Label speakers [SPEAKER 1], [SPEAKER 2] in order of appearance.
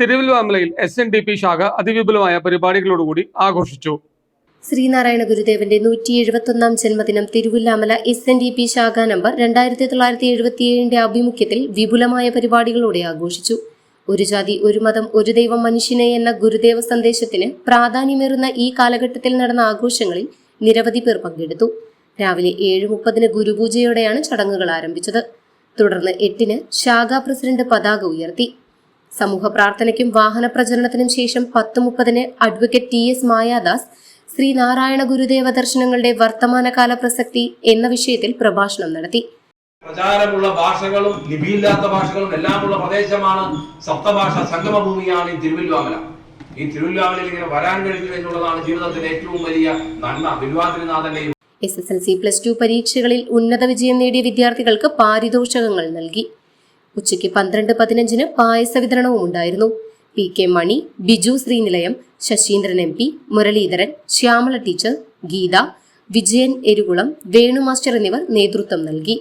[SPEAKER 1] തിരുവല്ലുവാമലയിൽ S N D P ശാഖ അതിവിപുലമായ പരിപാടികളോടുകൂടി ആഘോഷിച്ചു.
[SPEAKER 2] ശ്രീനാരായണ ഗുരുദേവന്റെ നൂറ്റി എഴുപത്തൊന്നാം ജന്മദിനം Thiruvilwamala S N D P ശാഖ നമ്പർ രണ്ടായിരത്തി തൊള്ളായിരത്തി എഴുപത്തിയേഴിന്റെ ആഭിമുഖ്യത്തിൽ വിപുലമായ പരിപാടികളോടെ ആഘോഷിച്ചു. ഒരു ജാതി ഒരു മതം ഒരു ദൈവം മനുഷ്യനെ എന്ന ഗുരുദേവ സന്ദേശത്തിന് പ്രാധാന്യമേറുന്ന ഈ കാലഘട്ടത്തിൽ നടന്ന ആഘോഷങ്ങളിൽ നിരവധി പേർ പങ്കെടുത്തു. രാവിലെ ഏഴ് മുപ്പതിന് ഗുരുപൂജയോടെയാണ് ചടങ്ങുകൾ ആരംഭിച്ചത്. തുടർന്ന് എട്ടിന് ശാഖാ പ്രസിഡന്റ് പതാക ഉയർത്തി. സമൂഹ പ്രാർത്ഥനയ്ക്കും വാഹന പ്രചരണത്തിനും ശേഷം പത്ത് മുപ്പതിന് advocate T S Mayadas Sree Narayana Gurudeva ദർശനങ്ങളുടെ വർത്തമാനകാല പ്രസക്തി എന്ന വിഷയത്തിൽ പ്രഭാഷണം നടത്തി.
[SPEAKER 3] പ്രചാരമുള്ള ഭാഷകളും ലിപിയില്ലാത്ത ഭാഷകളും എല്ലാമുള്ള പ്രദേശമാണ് സപ്തഭാഷ സംഗമഭൂമിയാണ് ഈ തിരുവല്ലുവാമല ഈ തിരുവല്ലാമലയിൽ ഇങ്ങനെ വരാൻ കഴിഞ്ഞു എന്നുള്ളതാണ് ജീവിതത്തിലെ ഏറ്റവും വലിയ നന്മ വില്വാതിരിനാഥന്റെയും
[SPEAKER 2] S S L C plus two പരീക്ഷകളിൽ ഉന്നത വിജയം നേടിയ വിദ്യാർത്ഥികൾക്ക് പാരിതോഷകങ്ങൾ നൽകി. ഉച്ചയ്ക്ക് പന്ത്രണ്ട് പതിനഞ്ചിന് പായസ വിതരണവും ഉണ്ടായിരുന്നു. P K Mani Biju Sreenilayam Sasheendran M P Muraleedharan Shyamala teacher Geetha Vijayan Erukulam Venu master എന്നിവർ നേതൃത്വം നൽകി.